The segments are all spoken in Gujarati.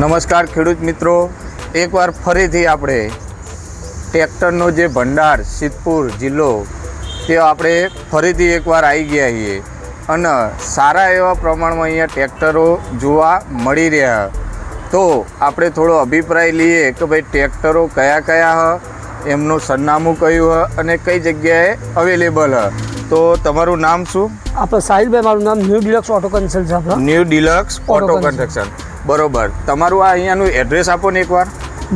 નમસ્કાર ખેડૂત મિત્રો. એકવાર ફરીથી આપણે ટ્રેક્ટરનો જે ભંડાર સિદ્ધપુર જિલ્લો, તે આપણે ફરીથી એકવાર આવી ગયા છીએ. અને સારા એવા પ્રમાણમાં અહીંયા ટ્રેક્ટરો જોવા મળી રહ્યા. તો આપણે થોડો અભિપ્રાય લઈએ કે ભાઈ ટ્રેક્ટરો કયા કયા હ, એમનું સરનામું કયું હ અને કઈ જગ્યાએ અવેલેબલ હ. તો તમારું નામ શું? આપણે સાહિલભાઈ મારું નામ ન્યૂ ડિલક્સ ઓટો કન્સલ્ટ છે ન્યૂ ડિલક્સ ઓટો. કન્સ્ટ્રક્શન બરોબર. તમારું આ અહીંયાનું એડ્રેસ આપો ને એકવાર.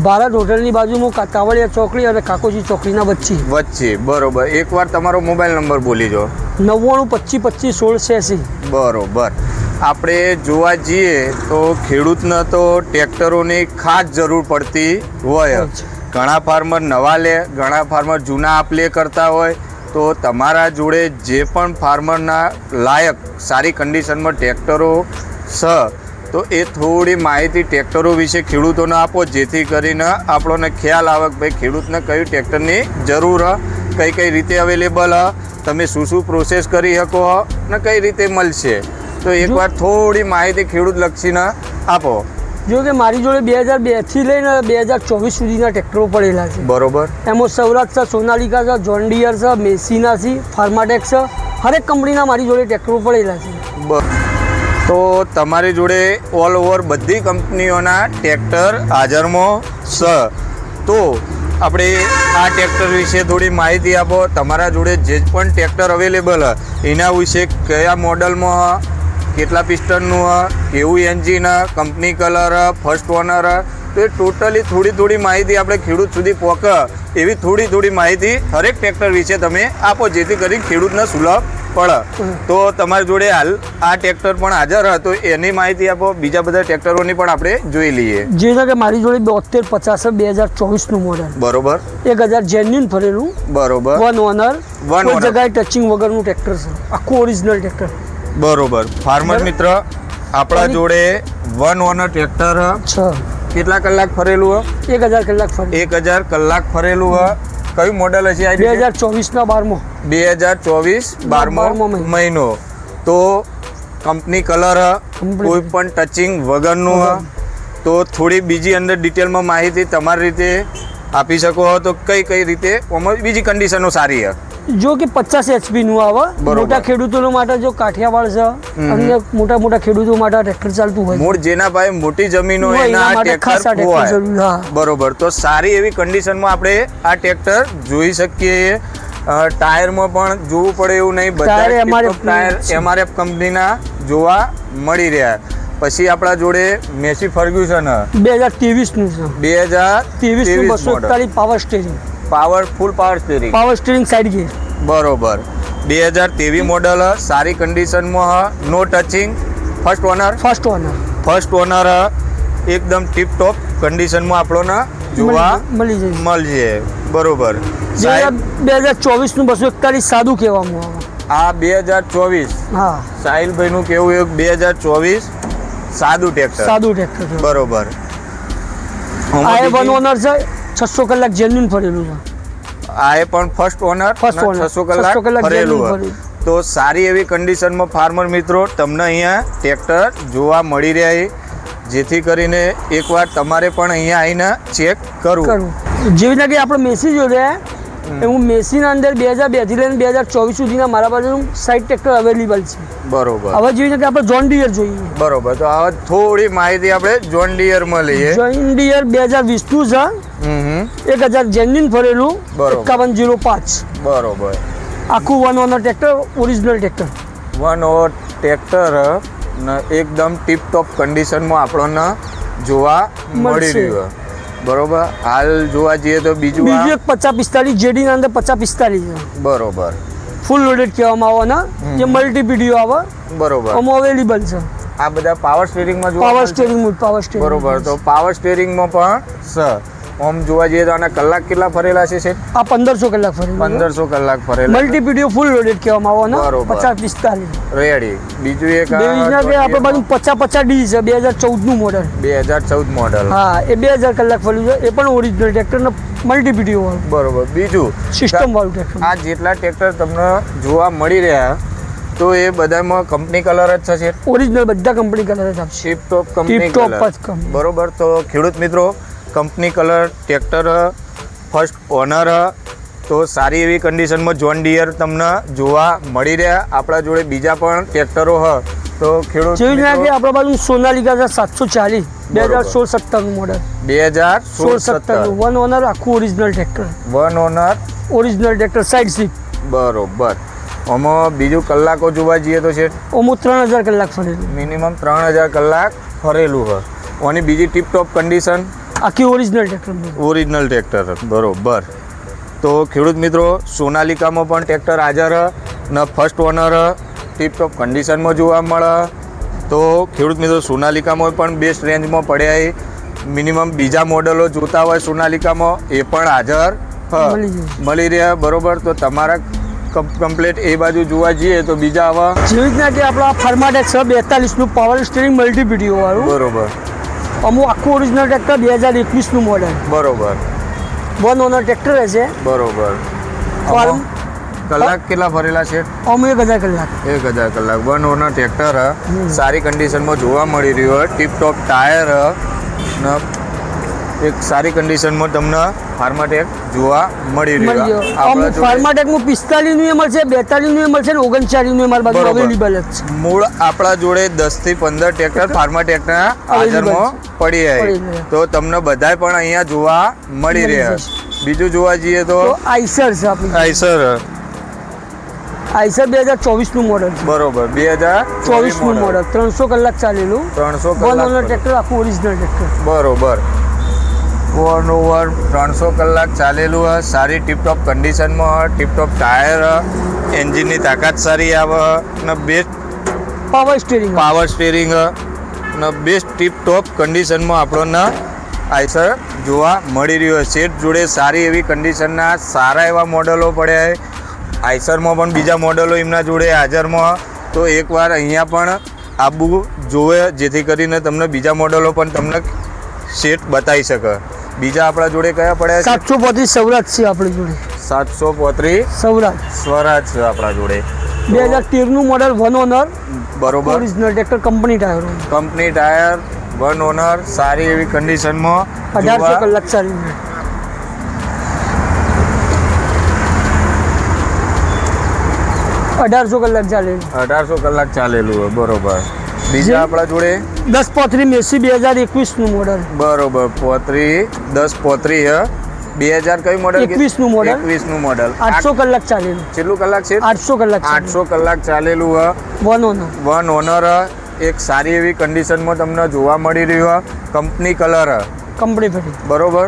ભારત હોટલની બાજુમાં કાવડિયા ચોકડી અને કાકોજી ચોકડીના વચ્ચે. વચ્ચે. બરોબર. એકવાર તમારો મોબાઈલ નંબર બોલી જો નવ્વાણું પચીસ પચીસ સોળ છ્યાસી. બરોબર. આપણે જોવા જઈએ તો ખેડૂતને તો ટ્રેક્ટરોની ખાસ જરૂર પડતી હોય હોય ઘણા ફાર્મર નવા લે ઘણા ફાર્મર જૂના આપ લે કરતા હોય. તો તમારા જોડે જે પણ ફાર્મરના લાયક સારી કન્ડિશનમાં ટ્રેક્ટરો છે તો એ થોડી માહિતી ટ્રેક્ટરો વિશે ખેડૂતોને આપો જેથી કરીને આપણને ખ્યાલ આવે કે ભાઈ ખેડૂતને કયું ટ્રેક્ટરની જરૂર કઈ કઈ રીતે અવેલેબલ હ તમે શું શું પ્રોસેસ કરી શકો ને કઈ રીતે મળશે. તો એકવાર થોડી માહિતી ખેડૂત લક્ષીને આપો. જો કે મારી જોડે બે હજાર બેથી લઈને બે હજાર ચોવીસ સુધીના ટ્રેક્ટરો પડેલા છે. બરોબર. એમાં સૌરાષ્ટ્ર છે સોનાલિકા છે જોન્ડિયર છે મેસીના છે ફાર્માટેક છે હરેક કંપનીના મારી જોડે ટ્રેક્ટરો પડેલા છે. તો તમારી જોડે ઓલ ઓવર બધી કંપનીઓના ટ્રેક્ટર હાજરમાં છે તો આપણે આ ટ્રેક્ટર વિશે થોડી માહિતી આપો. તમારા જોડે જે પણ ટ્રેક્ટર અવેલેબલ હ એના વિશે કયા મોડલમાં કેટલા પિસ્ટનનું કેવું engine company colour first owner તો એ ટોટલી થોડી થોડી માહિતી આપણે ખેડૂત સુધી પહોંચે એવી થોડી થોડી માહિતી હરેક ટ્રેક્ટર વિશે તમે આપો જેથી કરી ખેડૂતને સુલભ પડે. તો તમારી જોડે હાલ આ ટ્રેક્ટર પણ હાજર હતો એની માહિતી આપો. બીજા બધા ટ્રેક્ટરોની પણ આપણે જોઈ લઈએ. જે છે કે મારી જોડે બોતેર પચાસ બે હજાર ચોવીસનું મોડલ બરોબર. એક હજાર જેન્યુન ફરેલું. બરોબર. One owner one. જગ્યાએ ટચિંગ વગરનું ટ્રેક્ટર છે. આખું ઓરિજિનલ ટ્રેક્ટર. બરોબર. ફાર્મર મિત્ર આપણા જોડે વન ઓનર ટ્રેક્ટર છ. કેટલા કલાક ફરેલું હ? એક હજાર કલાક ફરી. એક હજાર કલાક ફરેલું હ. કયું મોડલ હશે આ બે હજાર ચોવીસના બારમો. બે હજાર ચોવીસ બારમો મહિનો. તો કંપની કલર કોઈ પણ ટચિંગ વગરનું હ. તો થોડી બીજી અંદર ડિટેલમાં માહિતી તમારી રીતે આપી શકો હો. તો કઈ કઈ રીતે? બીજી કન્ડિશનો સારી હ. જો કે પચાસ એચપી નું આવે. મોટા ખેડૂતો માટે જો કાઠિયાવાડ છે અન્ય મોટા મોટા ખેડૂતો માટે ટ્રેક્ટર ચાલતું હોય મૂળ જેના ભાઈ મોટી જમીનો હોય, એના ટ્રેક્ટર હોય બરોબર. તો સારી એવી કન્ડિશનમાં આપણે આ ટ્રેક્ટર જોઈ શકીએ. ટાયરમાં પણ જોવું પડે એવું નહીં. બધા ટાયર એમઆરએફ કંપનીના જોવા મળી રહ્યા. પછી આપણા જોડે મેસી ફર્ગ્યુસન. બે હજાર ત્રેવીસનું છે. બે હજાર ત્રેવીસનું બસો એકતાલીસ power steering power full power steering power steering side gear બરોબર. બે હજાર તેવી મોડલ સારી કન્ડિશનમાં હ no touching first owner first owner first owner એકદમ ટીપ ટોપ કન્ડિશનમાં આપણને જોવા મળી જશે. મળશે. બરોબર. બે સાહેબ હજાર- બે હજાર ચોવીસનું બસો એકતાલીસ સાદું કહેવામાં આવે. આ બે હજાર ચોવીસ. હા. સાહિલભાઈનું કેવું એક બે હજાર ચોવીસ સાદું ટ્રેક્ટર સાદું ટ્રેક્ટર બરોબર. આ વન ઓનર છે છસો કલાક જેન્યુન ફરેલું છે. આ એ પણ ફર્સ્ટ ઓનર ફર્સ્ટ ઓનર છસો 600 કલાક ફરેલું. તો સારી એવી કન્ડિશનમાં ફાર્મર મિત્રો તમને અહીંયા ટ્રેક્ટર જોવા મળી રહ્યા છે. જેથી કરીને એકવાર તમારે પણ અહીંયા આવીને ચેક કરવું. કરું જેવી રીતે આપણે મેસી જોડે એવું મેસીના અંદર બે હજાર બેથી લઈને બે હજાર ચોવીસ સુધીના મારા પાસે સાઈડ ટ્રેક્ટર અવેલેબલ છે. બરોબર. હવે જોઈએ કે આપણે જોન ડિયર જોઈએ. બરોબર. તો હવે થોડી માહિતી આપણે જોન ડિયરમાં લઈએ. જોન ડિયર બે હજાર વીસનું છે. એક હજાર જેન્યુન ફરેલું. એકાવન જીરો પાંચ. બરોબર. આખું one owner tractor original tractor one over tractor એકદમ ટીપ ટોપ કન્ડિશનમાં આપણને જોવા મળી. રહ્યું. બરોબર? હાલ જોવા જઈએ તો બીજું બીજું એક પચાસ પિસ્તાલીસ જેડીના અંદર પચાસ પિસ્તાલીસ બરોબર. ફૂલ લોડેડ કહેવામાં આવે ને જે મલ્ટી પીડીઓ આવે બરોબર. આમાં અવેલેબલ છે. આ બધા પાવર સ્ટેરિંગમાં પાવર? સ્ટેરિંગ પાવર સ્ટેરિંગ બરોબર. તો પાવર સ્ટેરિંગમાં પણ છે ઓમ જોવા જઈએ તો આના કલાક કેટલા ફરેલા છે છે આ પંદરસો કલાક ફરી પંદરસો કલાક ફરેલા મલ્ટી પીડીઓ ફૂલ લોડેડ કહેવામાં આવે ને? પચાસ પિસ્તાલીસ. રેડી બીજું એક આપણે બાજુ પચાસ પચાસ ડી છે બે હજાર ચૌદનું મોડલ બે હજાર ચૌદ મોડલ હા એ બે હજાર કલાક ફર્યું છે. એ પણ ઓરિજિનલ ટ્રેક્ટર ને મલ્ટી પીડીઓ વાળું. બરોબર. બીજું સિસ્ટમ વાળું ટ્રેક્ટર આ જેટલા ટ્રેક્ટર તમને જોવા મળી રહ્યા તો એ બધામાં કંપની કલર જ છે શેઠ. ઓરિજિનલ બધા કંપની કલર જ આપશે. Tip top company top colour company. બરોબર. તો ખેડૂત મિત્રો company colour tractor first owner તો સારી એવી કન્ડિશનમાં જોન ડિયર તમને જોવા મળી રહ્યા આપણા જોડે બીજા પણ ટ્રેક્ટરો હ. તો ખેડૂત આપણા બાજુ સોનાલિકા છે સાતસો ચાલીસ બે હજાર સોળ સત્તરનું મોડલ બે હજાર સોળ સત્તર. સત્તરનું વન ઓનર આખું original tractor one owner original tractor side seat બરોબર. આમાં બીજું કલાકો જોવા જઈએ તો છે અમુક ત્રણ હજાર કલાક ફરેલું. મિનિમમ ત્રણ હજાર કલાક ફરેલું હોય ઓની બીજી ટીપ ટોપ કન્ડિશન આખી ઓરિજિનલ ટ્રેક્ટર ઓરિજિનલ ટ્રેક્ટર બરોબર. તો ખેડૂત મિત્રો સોનાલિકામાં પણ ટ્રેક્ટર હાજર ને ફર્સ્ટ ઓનર ટીપટોપ કન્ડિશનમાં જોવા મળે. તો ખેડૂત મિત્રો સોનાલિકામાં પણ બેસ્ટ રેન્જમાં પડ્યા એ મિનિમમ બીજા મોડલો જોતા હોય સોનાલિકામાં એ પણ હાજર મળી રહ્યા બરોબર. તો તમારા કમ્પ્લેટ એ બાજુ જોવા જઈએ તો બીજા આવા જેવી રીતના કે આપણા ફાર્માટેક્સ છે બેતાલીસનું પાવર સ્ટીરિંગ મલ્ટીપીડીઓ વાળું. બરોબર. અમુક આખું ઓરિજિનલ ટ્રેક્ટર બે હજાર એકવીસનું મોડેલ બરોબર. વન ઓનર ટ્રેક્ટર રહેશે બરોબર. ફાર્મ કલાક કેટલા ફરેલા છે? અમુક એક હજાર કલાક. એક હજાર કલાક. One owner tractor. સારી કન્ડિશનમાં જોવા મળી રહ્યું હોય ટીપ ટોપ ટાયર એક સારી કન્ડિશનમાં તમને ફાર્માટેક જોવા મળી રહ્યું. આપણા નું જોડે ફાર્માટેકનું પિસ્તાલીસનું એ મળશે બેતાલીસનું એ મળશે ને ઓગણચાલીસનું નું મારી બાજુ અવેલેબલ જ છે. મૂળ આપણા જોડે દસથી પંદર ટ્રેક્ટર ફાર્માટેક ના હાજરમાં પડી રહે. તો તમને બધાય પણ અહીંયા જોવા મળી રહ્યા. બીજું જોવા જઈએ તો આઈસર છે આપણી આઈસર. આઈસર બે હજાર ચોવીસનું મોડલ બરોબર. બે હજાર ચોવીસનું મોડલ ત્રણસો કલાક ચાલેલું. ત્રણસો કલાક ટ્રેક્ટર આખું ઓરિજિનલ ટ્રેક્ટર બરોબર. ઓવર ઓવર ત્રણસો કલાક ચાલેલું હ સારી ટીપટોપ કન્ડિશનમાં હ ટીપટોપ ટાયર હ એન્જિનની તાકાત સારી આવે ને best power steering power steering ને બેસ્ટ ટીપટોપ કન્ડિશનમાં આપણને આઈસર જોવા મળી રહ્યો છે. સેટ જોડે સારી એવી કન્ડિશનના સારા એવા મોડલો પડ્યા છે. આઈસરમાં પણ બીજા મોડલો એમના જોડે હાજરમાં તો એકવાર અહીંયા પણ આબુ જોવે જેથી કરીને તમને બીજા મોડલો પણ તમને સેટ બતાવી શકે. બીજા આપણા જોડે કયા પડ્યા છે? સાતસો પોત્રીસ સૌરાજ છે આપણી જોડે. સાતસો પોત્રીસ સૌરાષ્ટ્ર સ્વરાજ છે આપણા જોડે. બે હજાર તેરનું મોડલ વન ઓનર બરોબર. Original tractor company tyre company tyre one owner સારી એવી કન્ડિશનમાં અઢારસો કલાક ચાલી અઢારસો કલાક ચાલેલું અઢારસો કલાક ચાલેલું હોય બરોબર. બીજા આપણા જોડે? દસ પોત્રી મેસી બે હજાર એકવીસનું મોડલ બરોબર પોત્રી દસ પોત્રી હ. બે હજાર કયું મોડલ 21 નું મોડલ એકવીસનું મોડલ આઠસો કલાક ચાલેલું. કેટલું કલાક છે? આઠસો કલાક આઠસો કલાક ચાલેલું હ. વન ઓનર વન ઓનર એક સારી એવી કન્ડિશનમાં તમને જોવા મળી રહ્યું હ. કંપની કલર કંપની ફરી બરોબર?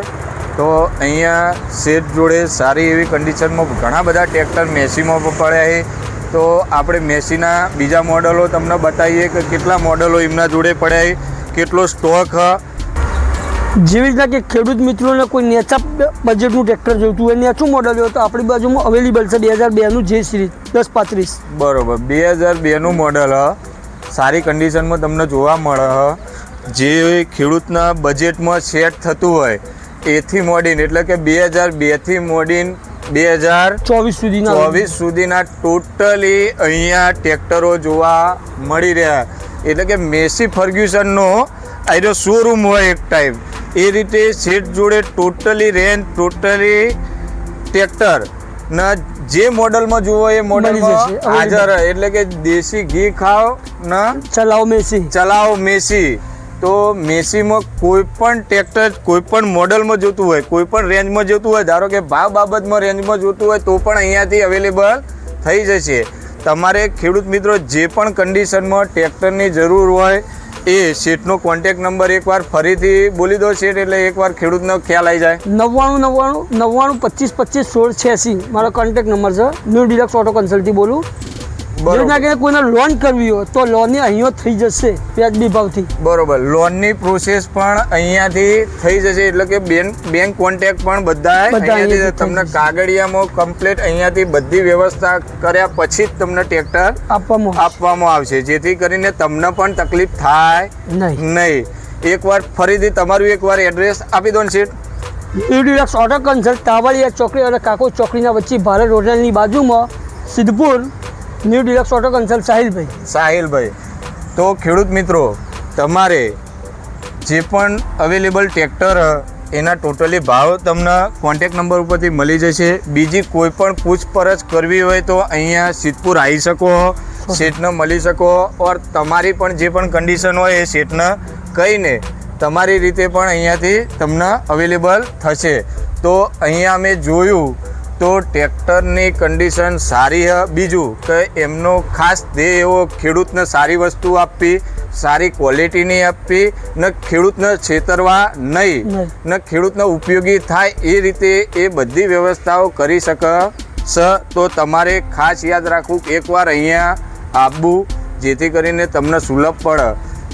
તો અહીંયા સેટ જોડે સારી એવી કન્ડિશનમાં ઘણા બધા ટ્રેક્ટર મેસીમાં પડ્યા છે. તો આપણે મેસીના બીજા મોડલો તમને બતાવીએ કે કેટલા મોડલો એમના જોડે પડ્યા કેટલો સ્ટોક જેવી રીતના કે ખેડૂત મિત્રોને કોઈ નેચા બજેટનું ટ્રેક્ટર જોઈતું હોય નેચું મોડલ હોય તો આપણી બાજુમાં અવેલેબલ છે બે હજાર બેનું જે સિરીઝ દસ પાંત્રીસ. બરોબર બે હજાર બેનું મોડલ હ. સારી કન્ડિશનમાં તમને જોવા મળે હ. જે ખેડૂતના બજેટમાં સેટ થતું હોય એથી મોડીન એટલે કે બે હજાર બેથી મોડીન બે હજાર ચોવીસ સુધીના ચોવીસ સુધીના ટોટલી અહીંયા ટ્રેક્ટરો જોવા મળી રહ્યા. એટલે કે મેસી ફર્ગ્યુસનનો આયરો શોરૂમ હોય એક ટાઈપ એ રીતે સેટ જોડે ટોટલી રેન્જ ટોટલી ટ્રેક્ટર. ના જે મોડલમાં જુઓ એ મોડલમાં. હાજર એટલે કે દેશી ઘી ખાઓ ના ચલાવો મેસી. ચલાવો મેસી. તો મેસીમાં કોઈ પણ ટ્રેક્ટર કોઈ પણ મોડલમાં જોતું હોય, કોઈ પણ રેન્જમાં જોતું હોય, ધારો કે ભાવ બાબતમાં રેન્જમાં જોતું હોય, તો પણ અહીંયાથી અવેલેબલ થઈ જશે. તમારે ખેડૂત મિત્રો જે પણ કન્ડિશનમાં ટ્રેક્ટરની જરૂર હોય, એ શેઠનો કોન્ટેક નંબર એકવાર ફરીથી બોલી દો શેઠ, એટલે એકવાર ખેડૂતનો ખ્યાલ આવી જાય. નવ્વાણું નવ્વાણું નવ્વાણું, પચીસ પચીસ, સોળ, છ્યાસી, મારો કોન્ટેક નંબર છે. ન્યૂ ડિલક્સ ઓટો કન્સલ્ટથી બોલું. રીતના કે કોઈને લોન કરવી હોય તો લોનની અહીંયા થઈ જશે વ્યાજબી ભાવથી. બરોબર. લોનની પ્રોસેસ પણ અહીંયાથી થઈ જશે એટલે કે બેંક બેંક કોન્ટેક્ટ પણ બધા અહીંયાથી તમને. કાગળિયામાં કમ્પ્લીટ અહીંયાથી બધી વ્યવસ્થા કર્યા પછી જ તમને ટ્રેક્ટર આપવામાં આપવામાં આવશે. જેથી કરીને તમને પણ તકલીફ થાય નહીં. નહીં. એકવાર ફરીથી તમારું એકવાર એડ્રેસ આપી દો ને seat new deluxe auto consult Tavadiya ચોકડી અને કાકો ચોકડીના વચ્ચે ભારત હોટલની બાજુમાં Siddhpur new deluxe auto consult સાહિલભાઈ સાહિલભાઈ, તો ખેડૂત મિત્રો, તમારે જે પણ અવેલેબલ ટ્રેક્ટર એના ટોટલી ભાવ તમને કોન્ટેક નંબર ઉપરથી મળી જશે. બીજી કોઈ પણ પૂછપરછ કરવી હોય તો અહીંયા સિદ્ધપુર આવી શકો, શેઠને મળી શકો, ઓર તમારી પણ જે પણ કન્ડિશન હોય એ શેઠને કહીને તમારી રીતે પણ અહીંયાથી તમને અવેલેબલ થશે. તો અહીંયા અમે જોયું તો ટ્રેક્ટરની કન્ડિશન સારી હ. બીજું કે એમનો ખાસ ધ્યેય એવો ખેડૂતને સારી વસ્તુ આપવી સારી ક્વોલિટીની આપવી ને ખેડૂતને છેતરવા નહીં. ને ખેડૂતને ઉપયોગી થાય એ રીતે એ બધી વ્યવસ્થાઓ કરી શકે સ. તો તમારે ખાસ યાદ રાખવું એકવાર અહીંયા આવવું જેથી કરીને તમને સુલભ પડે.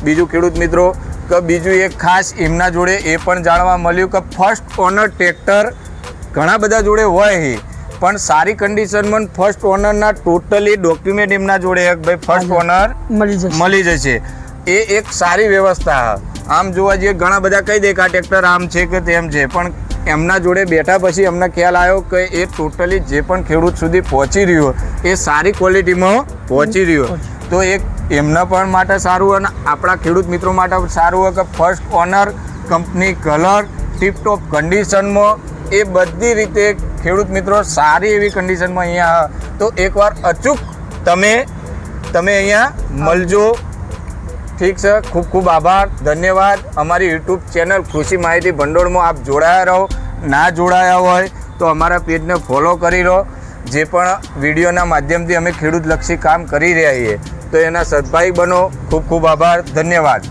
બીજું ખેડૂત મિત્રો કે બીજું એક ખાસ એમના જોડે એ પણ જાણવા મળ્યું કે ફર્સ્ટ ઓનર ટ્રેક્ટર ઘણા બધા જોડે હોય પણ સારી કન્ડિશનમાં ફર્સ્ટ ઓનરના ટોટલી ડોક્યુમેન્ટ એમના જોડે એક ભાઈ ફર્સ્ટ ઓનર મળી જશે. એ એક સારી વ્યવસ્થા આમ જોવા જઈએ ઘણા બધા કહી દે કે આ ટ્રેક્ટર આમ છે કે તેમ છે પણ એમના જોડે બેઠા પછી અમને ખ્યાલ આવ્યો કે એ ટોટલી જે પણ ખેડૂત સુધી પહોંચી રહ્યો એ સારી ક્વોલિટીમાં પહોંચી રહ્યો. તો એક એમના પણ માટે સારું અને આપણા ખેડૂત મિત્રો માટે સારું હોય કે first owner company colour tip top કન્ડિશનમાં એ બધી રીતે ખેડૂત મિત્રો સારી એવી કન્ડિશનમાં અહીંયા તો એકવાર અચૂક તમે તમે અહીંયા મળજો. ઠીક છે, ખૂબ ખૂબ આભાર, ધન્યવાદ. અમારી યુટ્યુબ ચેનલ કૃષિ માહિતી ભંડોળમાં આપ જોડાયા રહો. ના જોડાયા હોય તો અમારા પેજને ફોલો કરી રહો જે પણ વિડીયોના માધ્યમથી અમે ખેડૂતલક્ષી કામ કરી રહ્યા છીએ, તો એના સદભાઈ બનો. ખૂબ ખૂબ આભાર, ધન્યવાદ.